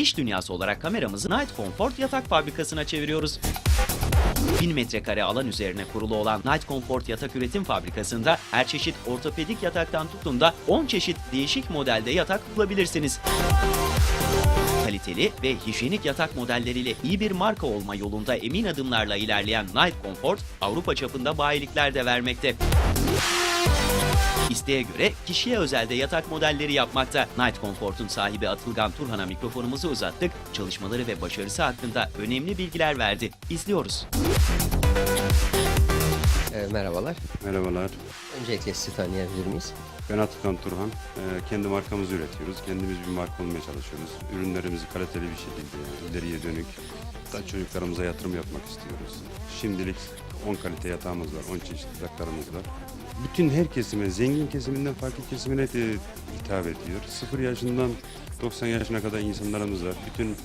İş dünyası olarak kameramızı Night Comfort yatak fabrikasına çeviriyoruz. 1000 metrekare alan üzerine kurulu olan Night Comfort yatak üretim fabrikasında her çeşit ortopedik yataktan tutun da 10 çeşit değişik modelde yatak bulabilirsiniz. Kaliteli ve hijyenik yatak modelleriyle iyi bir marka olma yolunda emin adımlarla ilerleyen Night Comfort, Avrupa çapında bayilikler de vermekte. İsteğe göre kişiye özelde yatak modelleri yapmakta. Night Comfort'un sahibi Atılgan Turhan'a mikrofonumuzu uzattık. Çalışmaları ve başarısı hakkında önemli bilgiler verdi. İzliyoruz. E, merhabalar. Merhabalar. Öncelikle sizi tanıyabilir miyiz? Ben Atakan Turhan. Ee, kendi markamızı üretiyoruz. Kendimiz bir marka olmaya çalışıyoruz. Ürünlerimizi kaliteli bir şekilde yani ileriye dönük da çocuklarımıza yatırım yapmak istiyoruz. Şimdilik 10 kalite yatağımız var, 10 çeşit yataklarımız var. Bütün her kesime, zengin kesiminden fakir kesimine de hitap ediyor. 0 yaşından 90 yaşına kadar insanlarımız var. Bütün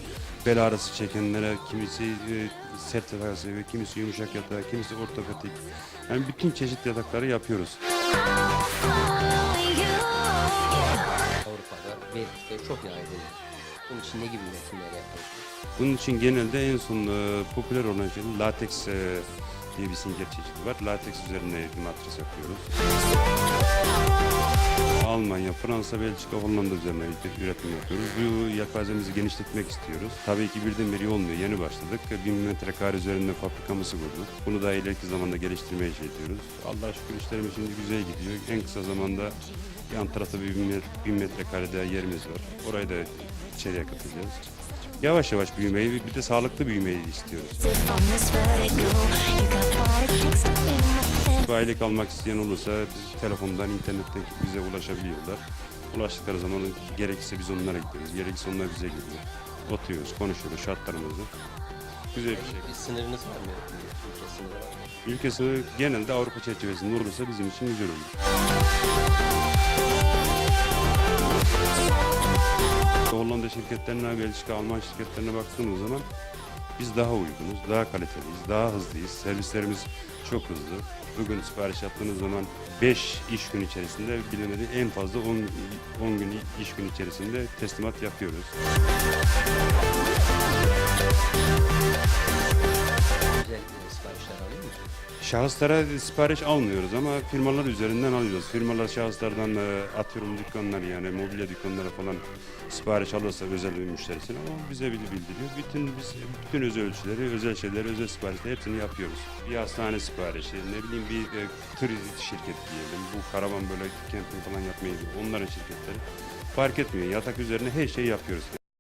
bel ağrısı çekenlere, kimisi e, sert yatağı seviyor, kimisi yumuşak yatağı, kimisi ortopedik. Yani bütün çeşit yatakları yapıyoruz. Avrupa'da Belçika'da çok yaygın. Bunun için ne gibi üretimler yapıyorsunuz? Bunun için genelde en son e, popüler olan şey lateks e, diye bir sinker çeşidi var. Lateks üzerine bir matris yapıyoruz. Almanya, Fransa, Belçika, Hollanda üzerine üretim yapıyoruz. Bu yelpazemizi genişletmek istiyoruz. Tabii ki birdenbire olmuyor. Yeni başladık. 1000 metrekare üzerinde fabrikamızı kurduk. Bunu da ileriki zamanda geliştirmeye şey ediyoruz. Allah'a şükür işlerimiz şimdi güzel gidiyor. En kısa zamanda yan tarafta bir 1000 metrekarede yerimiz var. Orayı da içeriye katacağız. Yavaş yavaş büyümeyi, bir de sağlıklı büyümeyi istiyoruz. Bayilik almak isteyen olursa telefondan, internetten bize ulaşabiliyorlar. Ulaştıkları zaman gerekirse biz onlara gidiyoruz, gerekirse onlar bize geliyor. Oturuyoruz, konuşuyoruz şartlarımızı. Güzel bir şey. Bir sınırınız var mı? Ülke sınırı var mı? Ülkesi genelde Avrupa çerçevesinde olursa bizim için güzel olur. Hollanda şirketlerine, Belçika, Alman şirketlerine baktığımız zaman biz daha uygunuz, daha kaliteliyiz, daha hızlıyız. Servislerimiz çok hızlı. Bugün sipariş yaptığınız zaman 5 iş gün içerisinde bilinmedi en fazla 10, 10 gün iş gün içerisinde teslimat yapıyoruz. Şahıslara sipariş almıyoruz ama firmalar üzerinden alıyoruz. Firmalar şahıslardan e, atıyorum dükkanlar yani mobilya dükkanlara falan sipariş alırsa özel bir müşterisine o bize bil- bildiriyor. Bütün biz bütün özel ölçüleri, özel şeyleri, özel siparişleri hepsini yapıyoruz. Bir hastane siparişi, ne bileyim bir e, tır şirket diyelim. Bu karavan böyle camping falan yapmayı onların şirketleri. Fark etmiyor. Yatak üzerine her şeyi yapıyoruz.